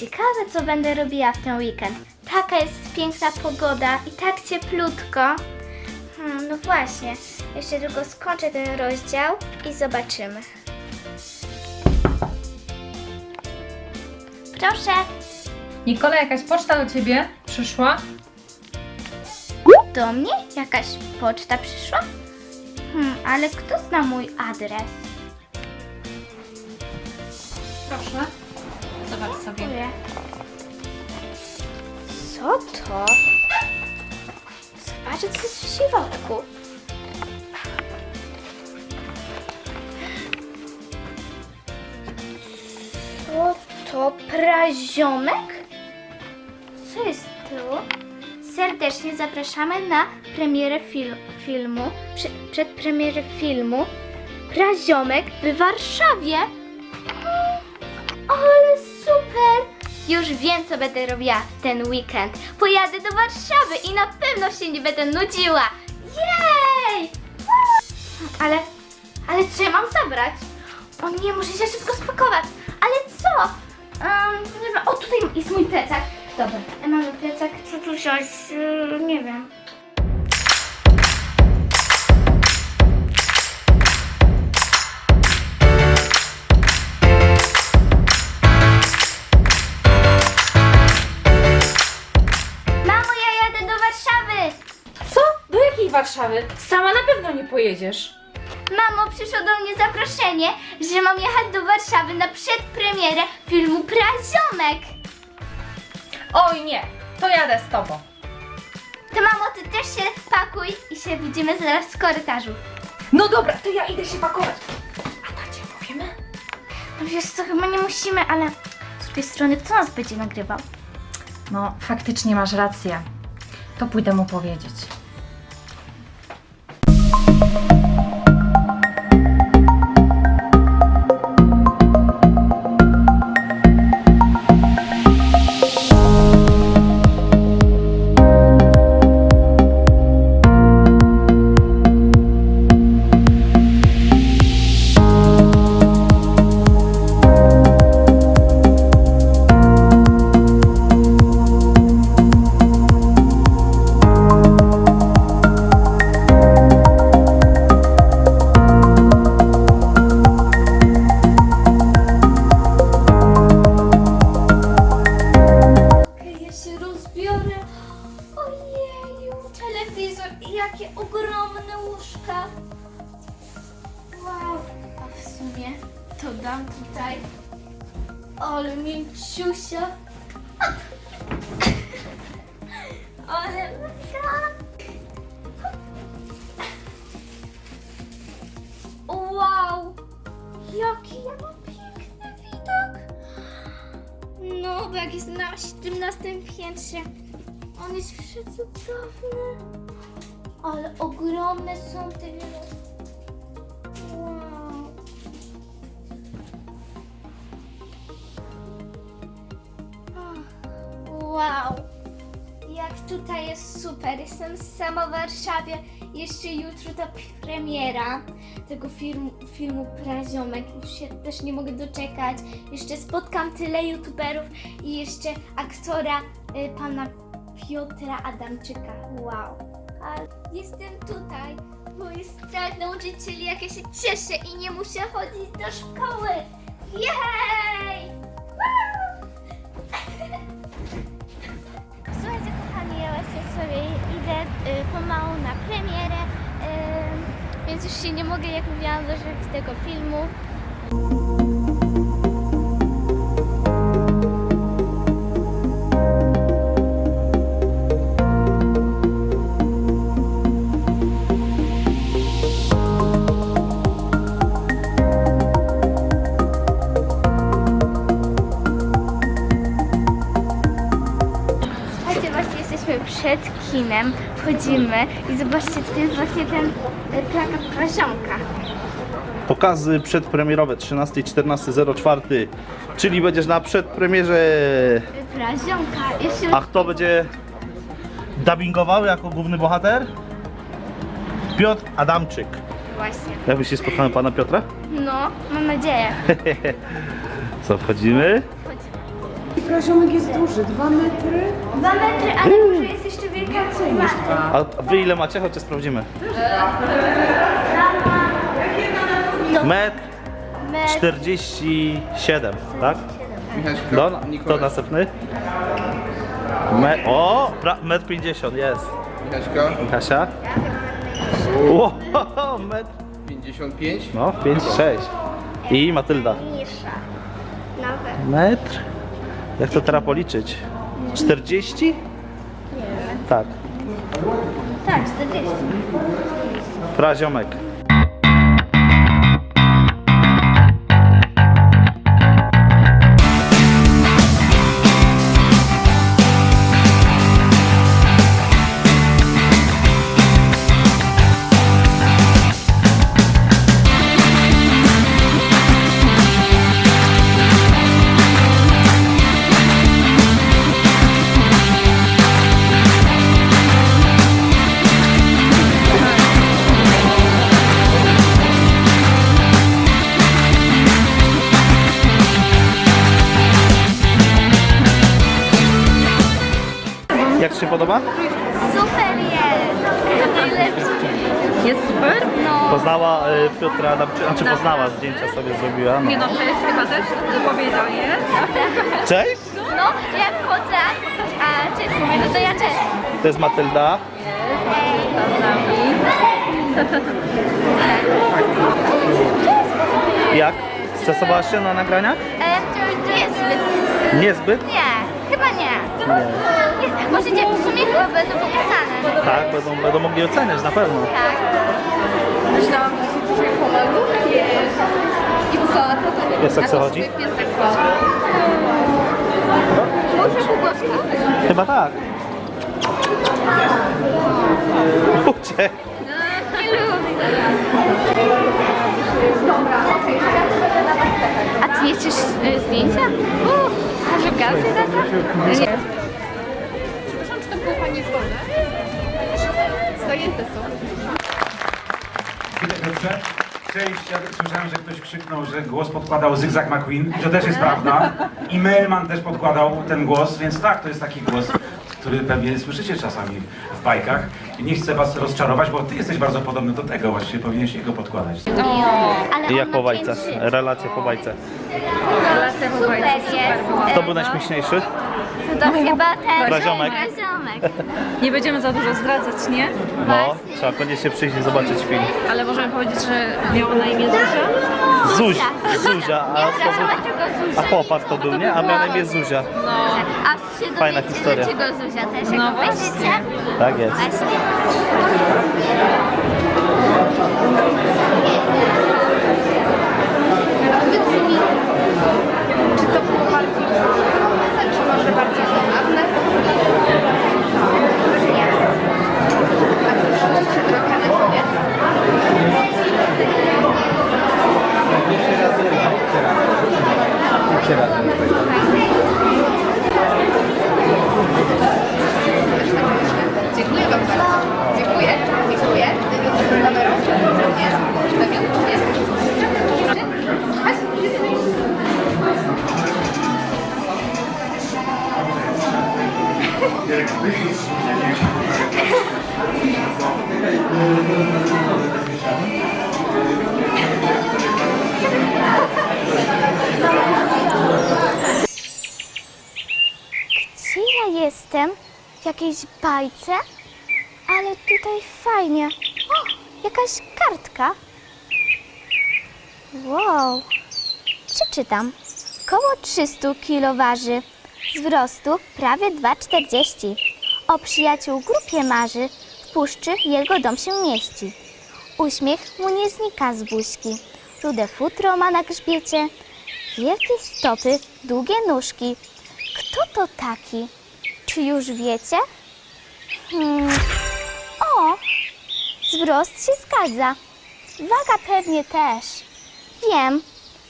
Ciekawe, co będę robiła w ten weekend. Taka jest piękna pogoda i tak cieplutko. Hmm, no właśnie. Jeszcze tylko skończę ten rozdział i zobaczymy. Proszę. Nikola, jakaś poczta do ciebie przyszła? Do mnie? Jakaś poczta przyszła? Hmm, ale kto zna mój adres? Proszę. Zobacz sobie. Dziękuję. Co to? Zobaczę, co jest w środku. Co to? Praziomek? Co jest tu? Serdecznie zapraszamy na premierę fil filmu, prze przed premierę filmu Praziomek w Warszawie. Ale super! Już wiem, co będę robiła ten weekend. Pojadę do Warszawy i na pewno się nie będę nudziła. Jej! Ale, ale co ja mam zabrać? O nie, muszę się szybko spakować. Ale co? Um, nie wiem. O, tutaj jest mój plecak. Dobra, ja mamy plecak. Co tu wziąć? Yy, nie wiem. Warszawy? Sama na pewno nie pojedziesz. Mamo, przyszło do mnie zaproszenie, że mam jechać do Warszawy na przedpremierę filmu Praziomek. Oj nie, to jadę z tobą. To mamo, ty też się pakuj i się widzimy zaraz w korytarzu. No dobra, to ja idę się pakować. A tacie powiemy? No wiesz co, chyba nie musimy, ale z drugiej strony kto nas będzie nagrywał? No, faktycznie masz rację. To pójdę mu powiedzieć. To dam tutaj. Ale mięciusia. Ale mega. Wow, jaki ja mam piękny widok. No, bo jak jest na 17 piętrze, on jest przecudowny. Ale ogromne są te wiele. Wow. Jak tutaj jest super. Jestem sama w Warszawie. Jeszcze jutro ta premiera tego filmu, filmu Praziomek. Już się też nie mogę doczekać. Jeszcze spotkam tyle youtuberów i jeszcze aktora y, pana Piotra Adamczyka. Wow. A jestem tutaj, bo jest strach nauczycieli, jak ja się cieszę i nie muszę chodzić do szkoły. Jej! Sobie idę y, pomału na premierę, y, więc już się nie mogę, jak mówiłam, doczekać tego filmu. Wchodzimy i zobaczcie, to jest właśnie ten plakat Prazionka. Pokazy przedpremierowe 13 14 04, czyli będziesz na przedpremierze. Prazionka. Jeszcze A kto będzie dubbingował jako główny bohater? Piotr Adamczyk. właśnie. Jak byście spotkamy pana Piotra? No, mam nadzieję. Co, wchodzimy? Chodź. Praziomek jest duży, dwa metry. Dwa metry, ale może jest jeszcze wielka A a wy ile macie? Chodźcie sprawdzimy. Metr 47, tak? Michaśka, Do, to Nikola, następny. Me, o, pra- metr 50 jest. Michaśka, Kasia? Wow, metr, 55. no 5, 6. I Matylda. Mniejsza. Nawet. Metr? Jak to teraz policzyć? 40? Tak, Tak, 40. praziomek. Jest! Super? No. Poznała y, Piotra, Adamczy- znaczy poznała, zdjęcia sobie zrobiła. No. Nie no, to jest chyba też powiedział, nie? Cześć, No, jak wchodzę, a cześć mówię, no to ja cześć. to jest Matylda. Jak? Stresowałaś się na nagraniach? E, to, to jest zbyt... Niezbyt? Nie, chyba nie. nie. Możecie w sumie chyba będą pokazane. Tak, będą, będą mogli oceniać na pewno. Tak. Myślałam, że się dzisiaj pomaluje. I co? To to Piesek co chodzi? piesek Muszę po głośno. Chyba tak. Uciekł. Nie lubię. A ty nie chcesz y, zdjęcia? Uh, może gazy tata? Nie. Cześć, ja słyszałem, że ktoś krzyknął, że głos podkładał Zygzak McQueen i to też jest prawda. I Mailman też podkładał ten głos, więc tak, to jest taki głos, który pewnie słyszycie czasami w bajkach. I nie chcę was rozczarować, bo ty jesteś bardzo podobny do tego, właściwie powinieneś jego podkładać. Ale I on jak ma po bajce? żyć. Relacje po bajce. Super jest. Kto był najśmieszniejszy? To chyba ten Braziomek. Braziomek. Nie będziemy za dużo zdradzać, nie? No, trzeba koniecznie przyjść i zobaczyć film. Ale możemy powiedzieć, że miało na imię Zuzia? Zuź, Zuzia, a, Nie to był, tylko a Zuzia. chłopak to był, nie? A miał na imię Zuzia. A się Fajna historia. dlaczego Zuzia też, jak No obejrzycie? Tak jest. Właśnie. To bardziej może bardziej zabawne? A wzruszyliście trochę na siebie? Dziękuję jakiejś bajce? Ale tutaj fajnie. O, jakaś kartka. Wow. Przeczytam. Koło 300 kg waży. Wzrostu prawie 2,40. O przyjaciół grupie marzy. W puszczy jego dom się mieści. Uśmiech mu nie znika z buźki. Rude futro ma na grzbiecie. Wielkie stopy, długie nóżki. Kto to taki? Czy już wiecie? Hmm. O! Wzrost się zgadza. Waga pewnie też. Wiem,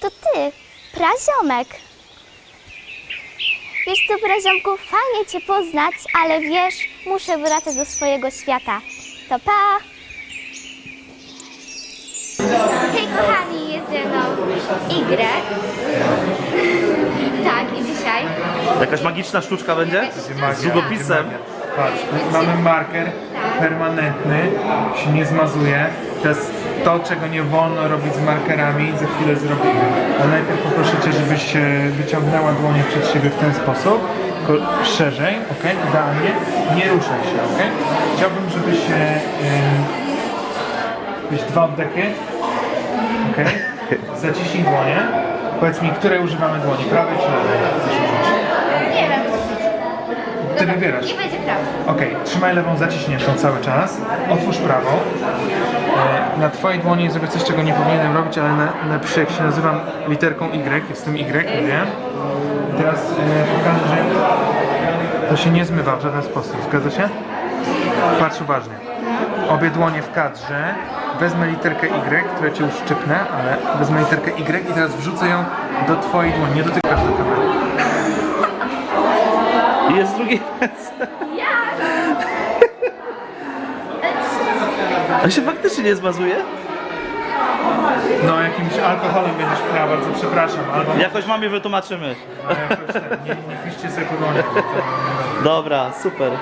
to ty, praziomek. Wiesz co, praziomku, fajnie cię poznać, ale wiesz, muszę wracać do swojego świata. To pa! Hej kochani, jest Y. Tak, i dzisiaj. Jakaś magiczna sztuczka będzie? Magia, Z długopisem. Patrz, mamy marker permanentny, się nie zmazuje. To jest to, czego nie wolno robić z markerami, za chwilę zrobimy. Ale najpierw poproszę Cię, żebyś wyciągnęła dłonie przed siebie w ten sposób, tylko szerzej, ok? Idealnie. Nie ruszaj się, ok? Chciałbym, żebyś e, Weź dwa oddechy. Ok? Zaciśnij dłonie. Powiedz mi, której używamy dłoni? Prawej czy użyć? Nie wiem. Ty wybierasz. Nie będzie prawo. Okej, trzymaj lewą zaciśniętą cały czas. Otwórz prawą. E, na twojej dłoni zrobię coś, czego nie powinienem robić, ale na, na przy, jak się nazywam literką Y, jestem Y, wiem. I teraz e, pokażę, że to się nie zmywa w żaden sposób. Zgadza się? Patrz uważnie. Obie dłonie w kadrze. Wezmę literkę Y, którą cię już szczypnę, ale wezmę literkę Y i teraz wrzucę ją do twojej dłoni. Nie dotykasz do kamery. I jest drugi A się faktycznie nie zmazuje? No, jakimś alkoholem będziesz piła, bardzo przepraszam. Albo Jakoś mamie wytłumaczymy. Ale jakoś tak, nie, nie piszcie sobie Dobra, super.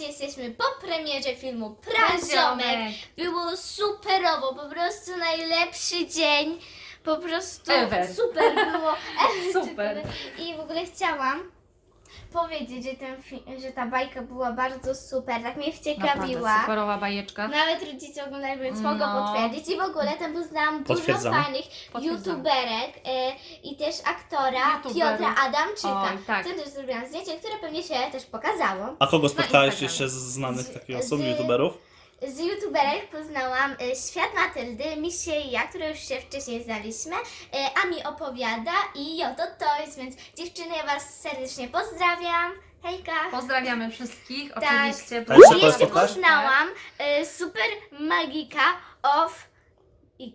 Właśnie jesteśmy po premierze filmu Praziomek. Było superowo, po prostu najlepszy dzień. Po prostu Ever. super było. Super. I w ogóle chciałam powiedzieć, że, ten fi- że ta bajka była bardzo super, tak mnie wciekawiła. Naprawdę, superowa bajeczka. Nawet rodzice oglądali, więc mogą No. potwierdzić. I w ogóle tam poznałam dużo fajnych youtuberek e, i też aktora Youtuberów. Piotra Adamczyka. Oj, tak. Co też zrobiłam zdjęcie, które pewnie się też pokazało. A kogo spotkałaś spotkałaś jeszcze z znanych takich osób, z- youtuberów? Z youtuberek poznałam e, Świat Matyldy, Misie i ja, które już się wcześniej znaliśmy, e, a mi opowiada i Joto Toys, więc dziewczyny, ja Was serdecznie pozdrawiam. Hejka! Pozdrawiamy wszystkich, Tak. oczywiście. Jeszcze I jeszcze spotkałaś? poznałam e, Super Magika of Y.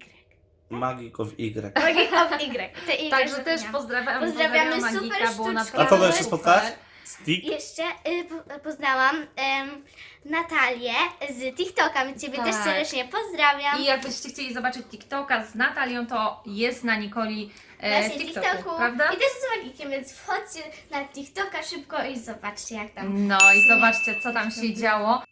Magic of Y. Magic of Y. Te Y Także też zapomniałam. pozdrawiamy, Pozdrawiamy, super Magika, było sztuczka. naprawdę A kogo jeszcze spotkałaś? Stick? Jeszcze y, po- poznałam em, Natalię z TikToka, więc Ciebie Tak. też serdecznie pozdrawiam. I jakbyście chcieli zobaczyć TikToka z Natalią, to jest na Nikoli e, Właśnie TikToku, TikToku. prawda? I też z magikiem, więc wchodźcie na TikToka szybko i zobaczcie jak tam. No i zobaczcie, co tam się działo.